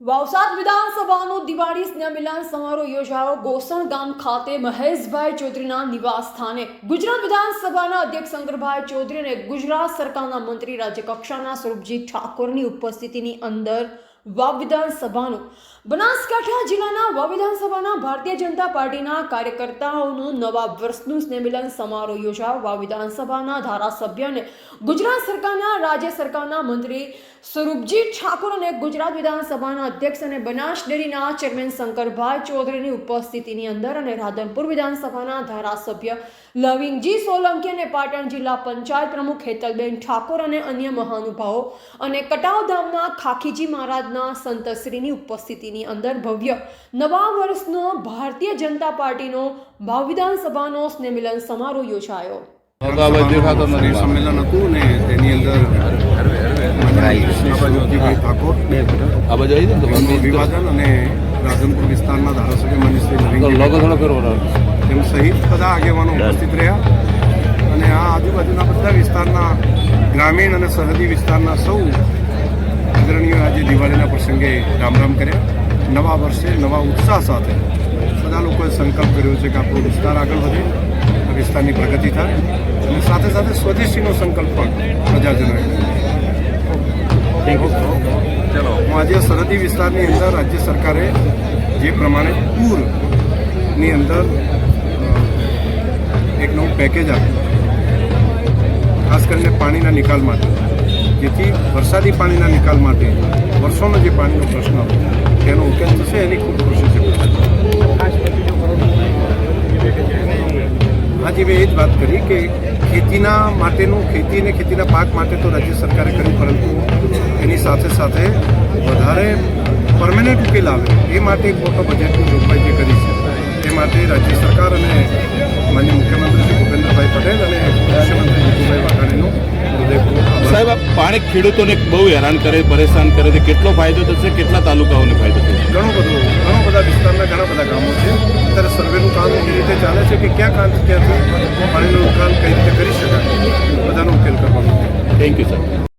વાવસાદ વિધાનસભાનો દિવાળી સ્નેહ મિલન સમારોહ યોજાયો. ગોસણ ગામ ખાતે મહેશભાઈ ચૌધરીના નિવાસ સ્થાને ગુજરાત વિધાનસભાના અધ્યક્ષ શંકરભાઈ ચૌધરી અને ગુજરાત સરકારના મંત્રી રાજ્યકક્ષાના સ્વરૂપજી ઠાકોરની ઉપસ્થિતિની અંદર વાવ વિધાનસભાનું બનાસકાંઠા જિલ્લાના વ વિધાનસભાના ભારતીય જનતા પાર્ટીના કાર્યકર્તાઓનું નવા વર્ષનું સ્નેહમિલન સમારોહ યોજાયો. વિધાનસભાના ધારાસભ્ય અને ગુજરાત સરકારના રાજ્ય સરકારના મંત્રી સ્વરૂપજી ઠાકોર અને ગુજરાત વિધાનસભાના અધ્યક્ષ અને બનાસ ડેરીના ચેરમેન શંકરભાઈ ચૌધરીની ઉપસ્થિતિની અંદર અને રાધનપુર વિધાનસભાના ધારાસભ્ય લવિંગજી સોલંકી અને પાટણ જિલ્લા પંચાયત પ્રમુખ હેતલબેન ઠાકોર અને અન્ય મહાનુભાવો અને કટાવધામના ખાખીજી મહારાજના સંતશ્રીની ઉપસ્થિતિની અંદર ભવ્ય નવા વર્ષનો ભારતીય જનતા પાર્ટીનો ભાવ વિધાનસભાનો સ્નેહમિલન સમારોહ યોજાયો. સંમેલન હતું ને તેની અંદર કૃષ્ણભાઈ ઠાકોર આ બાજુ આવી જાય ને તેમનું તો અભિવાદન અને રાધનપુર વિસ્તારના ધારાસભ્ય મનીષભાઈ સહિત બધા આગેવાનો ઉપસ્થિત રહ્યા. અને આ આજુબાજુના બધા વિસ્તારના ગ્રામીણ અને સરહદી વિસ્તારના સૌ અગ્રણીઓ આજે દિવાળીના પ્રસંગે રામ રામ કર્યા. નવા વર્ષે નવા ઉત્સાહ સાથે બધા લોકોએ સંકલ્પ કર્યો છે કે આપણો વિસ્તાર આગળ વધે આ વિસ્તારની પ્રગતિ થાય અને સાથે સાથે સ્વદેશીનો સંકલ્પ પણ પ્રજાજનોએ. ચલો હું આજે સરહદી વિસ્તારની અંદર રાજ્ય સરકારે જે પ્રમાણે પૂરની અંદર એક નવું પેકેજ આપ્યું ખાસ કરીને પાણીના નિકાલ માટે. જેથી વરસાદી પાણીના નિકાલ માટે વર્ષોનો જે પાણીનો પ્રશ્ન હતો થશે એની ખૂબ ખુશી છે. આજે મેં એ જ વાત કરી કે ખેતીના માટેનું, ખેતી અને ખેતીના પાક માટે તો રાજ્ય સરકારે કર્યું, પરંતુ એની સાથે સાથે વધારે પરમેનન્ટ ઉકેલ આવે. એ માટે એક મોટો બજેટની જોગવાઈ જે કરી છે તે માટે રાજ્ય સરકાર અને માન્ય મુખ્યમંત્રી શ્રી ભૂપેન્દ્રભાઈ પટેલ અને મુખ્યમંત્રી પાણી ખેડૂતોને બહુ હેરાન કરે, પરેશાન કરે છે. કેટલો ફાયદો થશે, કેટલા તાલુકાઓને ફાયદો થશે? ઘણો બધો, ઘણો બધા વિસ્તારના ઘણા બધા ગામો છે. અત્યારે સર્વેનું કામ એ રીતે ચાલે છે કે ક્યાં કામ ક્યાંથી પાણીનો